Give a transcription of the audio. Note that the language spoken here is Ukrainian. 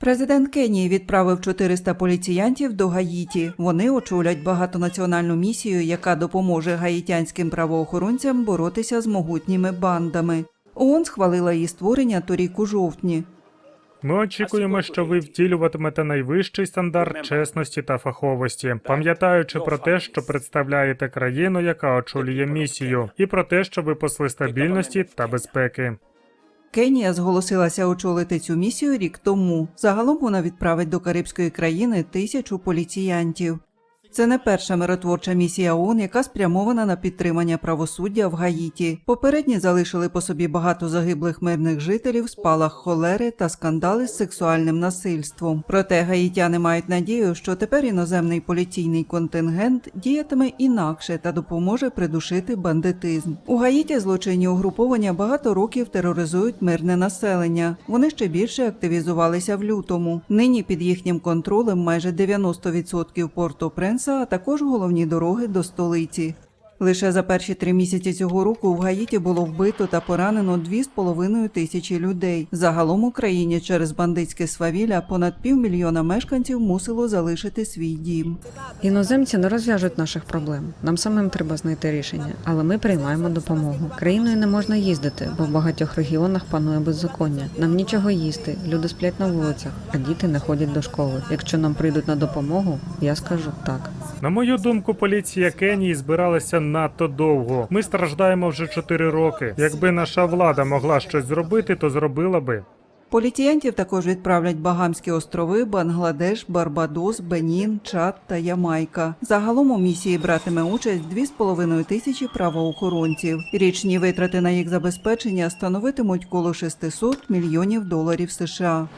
Президент Кенії відправив 400 поліціянтів до Гаїті. Вони очолять багатонаціональну місію, яка допоможе гаїтянським правоохоронцям боротися з могутніми бандами. ООН схвалила її створення торік у жовтні. Ми очікуємо, що ви втілюватимете найвищий стандарт чесності та фаховості, пам'ятаючи про те, що представляєте країну, яка очолює місію, і про те, що ви посли стабільності та безпеки. Кенія зголосилася очолити цю місію рік тому. Загалом вона відправить до Карибської країни тисячу поліціянтів. Це не перша миротворча місія ООН, яка спрямована на підтримання правосуддя в Гаїті. Попередні залишили по собі багато загиблих мирних жителів, спалах холери та скандали з сексуальним насильством. Проте гаїтяни мають надію, що тепер іноземний поліційний контингент діятиме інакше та допоможе придушити бандитизм. У Гаїті злочинні угруповання багато років тероризують мирне населення. Вони ще більше активізувалися в лютому. Нині під їхнім контролем майже 90% Порто-Пренса, а також головні дороги до столиці. Лише за перші три місяці цього року в Гаїті було вбито та поранено 2,5 тисячі людей. Загалом у країні через бандитське свавілля понад півмільйона мешканців мусило залишити свій дім. Іноземці не розв'яжуть наших проблем. Нам самим треба знайти рішення, але ми приймаємо допомогу. Країною не можна їздити, бо в багатьох регіонах панує беззаконня. Нам нічого їсти, люди сплять на вулицях, а діти не ходять до школи. Якщо нам прийдуть на допомогу, я скажу так. На мою думку, поліція Кенії збиралася надто довго. Ми страждаємо вже 4 роки. Якби наша влада могла щось зробити, то зробила би. Поліціянтів також відправлять Багамські острови, Бангладеш, Барбадос, Бенін, Чад та Ямайка. Загалом у місії братиме участь 2,5 тисячі правоохоронців. Річні витрати на їх забезпечення становитимуть коло 600 мільйонів доларів США.